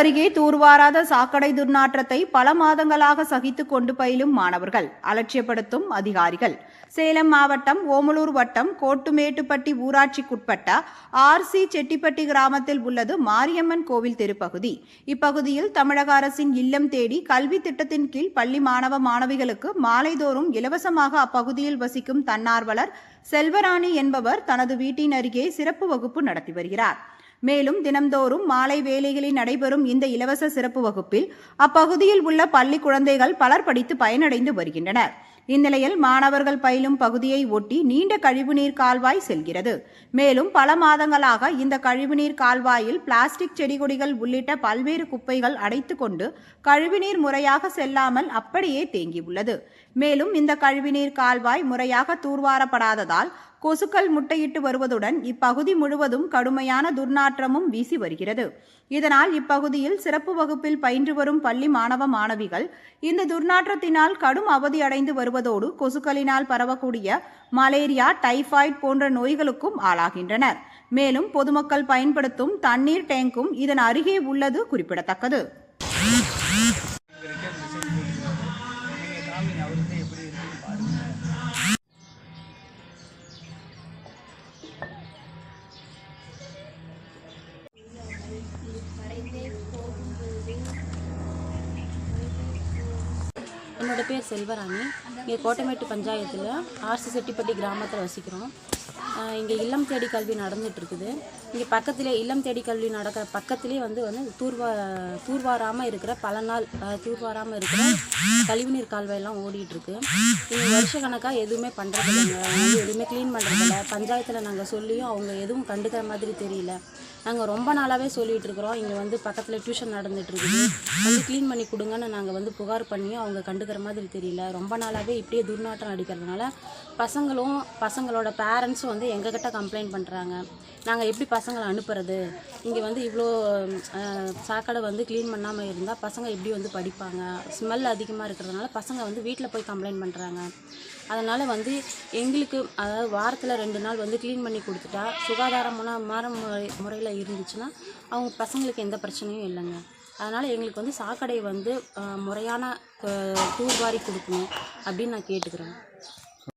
அருகே தூர்வாராத சாக்கடை துர்நாற்றத்தை பல மாதங்களாக சகித்துக் கொண்டு பயிலும் மாணவர்கள். அலட்சியப்படுத்தும் அதிகாரிகள். சேலம் மாவட்டம் ஓமலூர் வட்டம் கோட்டுமேட்டுப்பட்டி ஊராட்சிக்குட்பட்ட ஆர் சி செட்டிப்பட்டி கிராமத்தில் உள்ளது மாரியம்மன் கோவில் தெருப்பகுதி. இப்பகுதியில் தமிழக அரசின் இல்லம் தேடி கல்வி திட்டத்தின் கீழ் பள்ளி மாணவ மாணவிகளுக்கு மாலைதோறும் இலவசமாக அப்பகுதியில் வசிக்கும் தன்னார்வலர் செல்வராணி என்பவர் தனது வீட்டின் அருகே சிறப்பு வகுப்பு நடத்தி வருகிறார். மேலும் தினம்தோறும் மாலை வேலைகளில் நடைபெறும் இந்த இலவச சிறப்பு வகுப்பில் அப்பகுதியில் உள்ள பள்ளி குழந்தைகள் பலர் படித்து பயனடைந்து வருகின்றனர். இந்நிலையில் மாணவர்கள் பயிலும் பகுதியை ஒட்டி நீண்ட கழிவுநீர் கால்வாய் செல்கிறது. மேலும் பல மாதங்களாக இந்த கழிவுநீர் கால்வாயில் பிளாஸ்டிக் செடிகொடிகள் உள்ளிட்ட பல்வேறு குப்பைகள் அடைத்துக்கொண்டு கழிவுநீர் முறையாக செல்லாமல் அப்படியே தேங்கியுள்ளது. மேலும் இந்த கழிவுநீர் கால்வாய் முறையாக தூர்வாரப்படாததால் கொசுக்கள் முட்டையிட்டு வருவதுடன் இப்பகுதி முழுவதும் கடுமையான துர்நாற்றமும் வீசி வருகிறது. இதனால் இப்பகுதியில் சிறப்பு வகுப்பில் பயின்று வரும் பள்ளி மாணவ மாணவிகள் இந்த துர்நாற்றத்தினால் கடும் அவதியடைந்து வருவதோடு கொசுக்களினால் பரவக்கூடிய மலேரியா டைபாய்டு போன்ற நோய்களுக்கும் ஆளாகின்றனர். மேலும் பொதுமக்கள் பயன்படுத்தும் தண்ணீர் டேங்கும் இதன் அருகே உள்ளது குறிப்பிடத்தக்கது. என்னோடய பேர் செல்வராணி. இங்கே கோட்டமேட்டு பஞ்சாயத்தில் ஆர்சி செட்டிப்பட்டி கிராமத்தில் வசிக்கிறோம். இங்கே இல்லம் தேடி கல்வி நடந்துட்டு இருக்குது இங்கே பக்கத்திலே இல்லம் தேடி கல்வி நடக்கிற பக்கத்திலே வந்து வந்து தூர்வா தூர்வாராமல் இருக்கிற பல நாள் தூர்வாராமல் இருக்கிற கழிவுநீர் கால்வாயெல்லாம் ஓடிட்டுருக்கு. இங்கே வருஷ கணக்காக எதுவுமே பண்ணுறது எதுவுமே க்ளீன் பண்ணுறதில்ல பஞ்சாயத்தில் நாங்கள் சொல்லியும் அவங்க எதுவும் கண்டுக்கிற மாதிரி தெரியல. நாங்கள் ரொம்ப நாளாகவே சொல்லிட்டு இருக்கிறோம் இங்கே வந்து பக்கத்தில் டியூஷன் நடந்துட்டு இருக்குது வந்து க்ளீன் பண்ணி கொடுங்கன்னு நாங்கள் வந்து புகார் பண்ணியும் அவங்க கண்டுக்கிற மாதிரி தெரியல. ரொம்ப நாளாகவே இப்படியே துர்நாற்றம் அடிக்கிறதுனால பசங்களும் பசங்களோட பேரண்ட்ஸ் பேரண்ட்ஸும் வந்து எங்ககிட்ட கம்ப்ளைண்ட் பண்ணுறாங்க நாங்கள் எப்படி பசங்களை அனுப்புறது? இங்கே வந்து இவ்வளோ சாக்கடை வந்து க்ளீன் பண்ணாமல் இருந்தால் பசங்க எப்படி வந்து படிப்பாங்க? ஸ்மெல் அதிகமாக இருக்கிறதுனால பசங்க வந்து வீட்டில் போய் கம்ப்ளைண்ட் பண்ணுறாங்க அதனால் வந்து எங்களுக்கு அதாவது வாரத்தில் ரெண்டு நாள் வந்து க்ளீன் பண்ணி கொடுத்துட்டா சுகாதாரமான மாற முறை முறையில் இருந்துச்சுன்னா அவங்க பசங்களுக்கு எந்த பிரச்சனையும் இல்லைங்க. அதனால் எங்களுக்கு வந்து சாக்கடை வந்து முறையான அஹ், தூர்வாரி கொடுக்கணும் அப்படின்னு நான் கேட்டுக்கிறேன்.